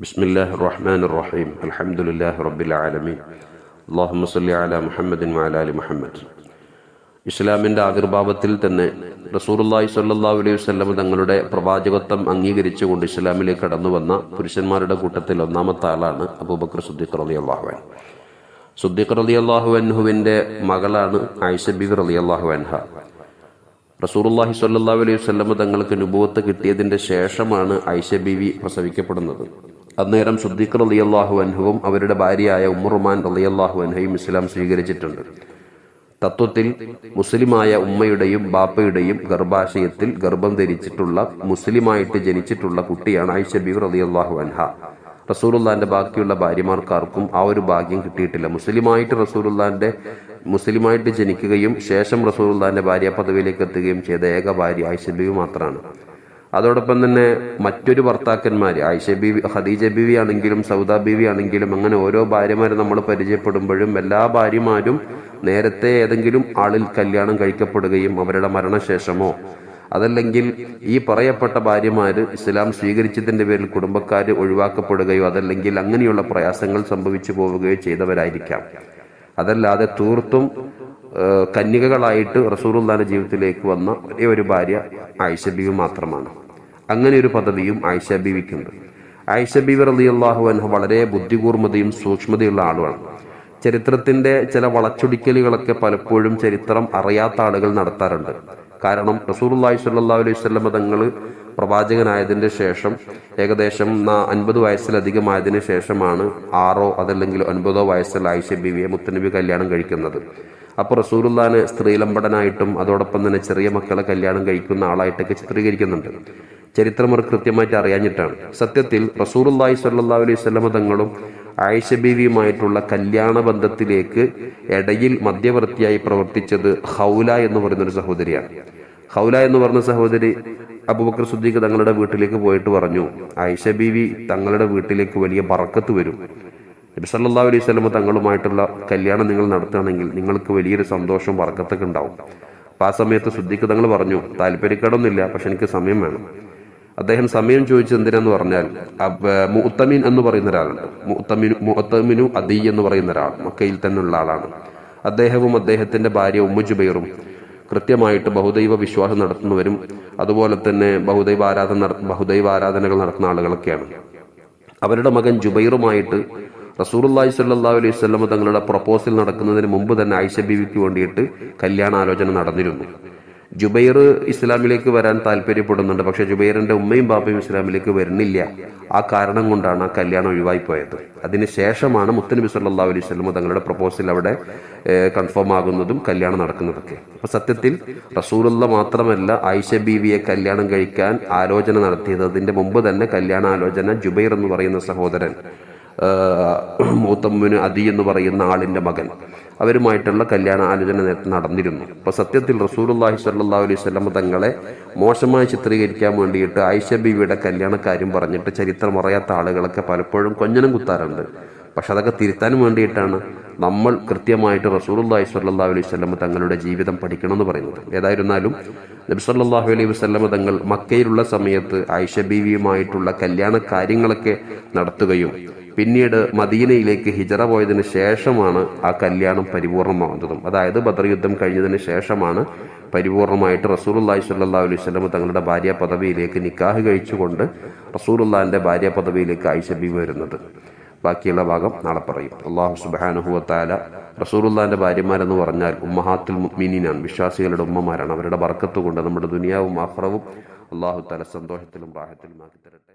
بسم الله الرحمن الرحيم الحمد لله رب العالمين اللهم صل على محمد وعلى آل محمد ഇസ്ലാമിന്റെ ആവിർഭാവത്തിൽ തന്നെ റസൂറുല്ലാഹി സ്വല്ലല്ലാഹു അലൈഹി വസല്ലം തങ്ങളുടെ പ്രവാചകത്വം അംഗീകരിച്ചുകൊണ്ട് ഇസ്ലാമിലേക്ക് കടന്നു വന്ന പുരുഷന്മാരുടെ കൂട്ടത്തിൽ ഒന്നാമത്തെ ആളാണ് അബൂബക്കർ സുദ്ദീഖ് റളിയല്ലാഹു അൻഹു സുദ്ദീഖ് റളിയല്ലാഹു അൻഹുവിന്റെ മകളാണ് ആയിഷ ബിബി റളിയല്ലാഹു അൻഹ റസൂറുല്ലാഹി സ്വല്ലല്ലാഹു അലൈഹി വസല്ലം തങ്ങൾക്ക് നുബുവത്ത് കിട്ടിയതിന്റെ ശേഷമാണ് ഐഷ ബിവി പ്രസവിക്കപ്പെടുന്നത് അന്നേരം സുദ്ദീഖ് റളിയല്ലാഹു അൻഹുവും അവരുടെ ഭാര്യയായ ഉമ്മറുമാൻ റളിയല്ലാഹു അൻഹയും ഇസ്ലാം സ്വീകരിച്ചിട്ടുണ്ട്. തത്വത്തിൽ മുസ്ലിമായ ഉമ്മയുടെയും ബാപ്പയുടെയും ഗർഭാശയത്തിൽ ഗർഭം ധരിച്ചിട്ടുള്ള മുസ്ലിമായിട്ട് ജനിച്ചിട്ടുള്ള കുട്ടിയാണ് ഐഷ ബിബി റളിയല്ലാഹു അൻഹ. റസൂലുള്ളാന്റെ ബാക്കിയുള്ള ഭാര്യമാർക്കാർക്കും ആ ഒരു ഭാഗ്യം കിട്ടിയിട്ടില്ല. മുസ്ലിമായിട്ട് റസൂലുള്ളാന്റെ മുസ്ലിമായിട്ട് ജനിക്കുകയും ശേഷം റസൂലുള്ളാന്റെ ഭാര്യ പദവിയിലേക്ക് എത്തുകയും ചെയ്ത ഏക ഭാര്യ ബീവി മാത്രമാണ് അതോടൊപ്പം തന്നെ മറ്റൊരു ഭർത്താക്കന്മാർ ആയിഷ ബീവി ഖദീജ ബീവി ആണെങ്കിലും സൗദ ബീവി ആണെങ്കിലും അങ്ങനെ ഓരോ ഭാര്യമാരെ നമ്മൾ പരിചയപ്പെടുമ്പോഴും എല്ലാ ഭാര്യമാരും നേരത്തെ ഏതെങ്കിലും ആളിൽ കല്യാണം കഴിക്കപ്പെടുകയും അവരുടെ മരണശേഷമോ അതല്ലെങ്കിൽ ഈ പറയപ്പെട്ട ഭാര്യമാർ ഇസ്ലാം സ്വീകരിച്ചതിന്റെ പേരിൽ കുടുംബക്കാർ ഒഴിവാക്കപ്പെടുകയോ അതല്ലെങ്കിൽ അങ്ങനെയുള്ള പ്രയാസങ്ങൾ സംഭവിച്ചു പോവുകയോ ചെയ്തവരായിരിക്കാം. അതല്ലാതെ തീർത്തും കന്യകകളായിട്ട് റസൂറുല്ലാന്റെ ജീവിതത്തിലേക്ക് വന്ന ഒരേ ഒരു ഭാര്യ ആയിഷ ബീവി മാത്രമാണ്. അങ്ങനെ ഒരു പദവിയും ആയിഷ ബീവിക്കുണ്ട്. ആയിഷ ബീവി റളിയല്ലാഹു അൻഹ വളരെ ബുദ്ധികൂർമ്മതയും സൂക്ഷ്മതയുള്ള ആളുമാണ് ചരിത്രത്തിന്റെ ചില വളച്ചൊടിക്കലുകളൊക്കെ പലപ്പോഴും ചരിത്രം അറിയാത്ത ആളുകൾ നടത്താറുണ്ട്. കാരണം റസൂലുള്ളാഹി സ്വല്ലാ അലൈഹി വസല്ലം തങ്ങൾ പ്രവാചകനായതിന്റെ ശേഷം ഏകദേശം അൻപത് വയസ്സിലധികമായതിനു ശേഷമാണ് ആറോ അതല്ലെങ്കിൽ ഒൻപതോ വയസ്സിൽ ആയിഷ ബീവിയെ മുത്തനബി കല്യാണം കഴിക്കുന്നത്. അപ്പോൾ റസൂലുല്ലാന് സ്ത്രീലമ്പടനായിട്ടും അതോടൊപ്പം തന്നെ ചെറിയ മക്കളെ കല്യാണം കഴിക്കുന്ന ആളായിട്ടൊക്കെ ചിത്രീകരിക്കുന്നുണ്ട്. ചരിത്രം അവർ കൃത്യമായിട്ട് അറിയാഞ്ഞിട്ടാണ്. സത്യത്തിൽ റസൂലുള്ളാഹി സല്ലാ അലൈഹി വസല്ലമ തങ്ങളും ആയിഷ ബീവിയുമായിട്ടുള്ള കല്യാണ ബന്ധത്തിലേക്ക് ഇടയിൽ മധ്യവർത്തിയായി പ്രവർത്തിച്ചത് ഹൗല എന്ന് പറയുന്നൊരു സഹോദരിയാണ്. ഹൗല എന്ന് പറഞ്ഞ സഹോദരി അബൂബക്കർ സുദ്ദീഖ് തങ്ങളുടെ വീട്ടിലേക്ക് പോയിട്ട് പറഞ്ഞു ആയിഷ ബീവി തങ്ങളുടെ വീട്ടിലേക്ക് വലിയ ബറക്കത്ത് വരും. നബി സല്ലാ അലൈഹി സ്വലമ തങ്ങളുമായിട്ടുള്ള കല്യാണം നിങ്ങൾ നടത്തുകയാണെങ്കിൽ നിങ്ങൾക്ക് വലിയൊരു സന്തോഷവും പറക്കത്തൊക്കെ ഉണ്ടാവും. അപ്പം ആ സമയത്ത് സുദ്ദീഖ് തങ്ങൾ പറഞ്ഞു താല്പര്യക്കേടൊന്നുമില്ല പക്ഷെ എനിക്ക് സമയം വേണം. അദ്ദേഹം സമയം ചോദിച്ചത് എന്തിനാന്ന് പറഞ്ഞാൽ മുത്തമീൻ എന്ന് പറയുന്ന ഒരാളുണ്ട്. മുത്തമിനു മുത്തമിനു അദി എന്ന് പറയുന്ന ഒരാൾ മക്കയിൽ തന്നെയുള്ള ആളാണ്. അദ്ദേഹവും അദ്ദേഹത്തിന്റെ ഭാര്യ ഉമ്മ ജുബൈറും കൃത്യമായിട്ട് ബഹുദൈവ വിശ്വാസം നടത്തുന്നവരും അതുപോലെ തന്നെ ബഹുദൈവ ആരാധന ബഹുദൈവ ആരാധനകൾ നടത്തുന്ന ആളുകളൊക്കെയാണ്. അവരുടെ മകൻ ജുബൈറുമായിട്ട് റസൂറുല്ലാഹി സല്ലാ അലൈഹി വസല്ലം തങ്ങളുടെ പ്രപ്പോസൽ നടക്കുന്നതിന് മുമ്പ് തന്നെ ആയിഷ ബീവിക്ക് വേണ്ടിയിട്ട് കല്യാണാലോചന നടന്നിരുന്നു. ജുബൈർ ഇസ്ലാമിലേക്ക് വരാൻ താല്പര്യപ്പെടുന്നുണ്ട്. പക്ഷെ ജുബൈറിന്റെ ഉമ്മയും ബാപ്പയും ഇസ്ലാമിലേക്ക് വരുന്നില്ല. ആ കാരണം കൊണ്ടാണ് ആ കല്യാണം ഒഴിവായി പോയത് അതിനുശേഷമാണ് മുത്തനബി സല്ലാ അലൈഹി സ്വലമ തങ്ങളുടെ പ്രപ്പോസൽ അവിടെ കൺഫേം ആകുന്നതും കല്യാണം നടക്കുന്നതൊക്കെ. അപ്പൊ സത്യത്തിൽ റസൂലുള്ള മാത്രമല്ല ആയിഷ ബീവിയെ കല്യാണം കഴിക്കാൻ ആലോചന നടത്തിയത്. അതിന്റെ മുമ്പ് തന്നെ കല്യാണാലോചന ജുബൈർ എന്ന് പറയുന്ന സഹോദരൻ മൂത്തമ്മിന് അതി എന്ന് പറയുന്ന ആളിന്റെ മകൻ. അവരുമായിട്ടുള്ള കല്യാണ ആലോചന നടന്നിരുന്നു. അപ്പോൾ സത്യത്തിൽ റസൂലുള്ളാഹി സ്വല്ലല്ലാഹു അലൈഹി വസല്ലം തങ്ങളെ മോശമായി ചിത്രീകരിക്കാൻ വേണ്ടിയിട്ട് ആയിഷ ബീവിയുടെ കല്യാണക്കാര്യം പറഞ്ഞിട്ട് ചരിത്രം അറിയാത്ത ആളുകളൊക്കെ പലപ്പോഴും കൊഞ്ഞനം കുത്താറുണ്ട്. പക്ഷെ അതൊക്കെ തിരുത്താൻ വേണ്ടിയിട്ടാണ് നമ്മൾ കൃത്യമായിട്ട് റസൂലുള്ളാഹി സ്വല്ലല്ലാഹു അലൈഹി വസല്ലം തങ്ങളുടെ ജീവിതം പഠിക്കണം എന്ന് പറയുന്നത്. ഏതായിരുന്നാലും നബി സല്ലാഹു അലൈഹി വസല്ലം തങ്ങൾ മക്കയിലുള്ള സമയത്ത് ആയിഷ ബീവിയുമായിട്ടുള്ള കല്യാണ കാര്യങ്ങളൊക്കെ നടത്തുകയും പിന്നീട് മദീനയിലേക്ക് ഹിജറ പോയതിന് ശേഷമാണ് ആ കല്യാണം പരിപൂർണമാകുന്നതും. അതായത് ബദർ യുദ്ധം കഴിഞ്ഞതിന് ശേഷമാണ് പരിപൂർണമായിട്ട് റസൂലുള്ളാഹി സ്വല്ലല്ലാഹു അലൈഹി വസല്ലം തങ്ങളുടെ ഭാര്യ പദവിയിലേക്ക് നിക്കാഹ് കഴിച്ചുകൊണ്ട് റസൂലുള്ളാഹിന്റെ ഭാര്യ പദവിയിലേക്ക് ആയിഷ ബീവി വരുന്നത്. ബാക്കിയുള്ള ഭാഗം നാളെ പറയും. അള്ളാഹു സുബാനുഹുവത്താല റസൂലുള്ളാന്റെ ഭാര്യമാരെന്ന് പറഞ്ഞാൽ ഉമ്മഹാത്തുൽ മിനിനാണ് വിശ്വാസികളുടെ ഉമ്മമാരാണ്. അവരുടെ ബർക്കത്ത് കൊണ്ട് നമ്മുടെ ദുനിയാവും അഹ്റവും അള്ളാഹു തല സന്തോഷത്തിലും റാഹത്തിലും ആക്കി തരട്ടെ.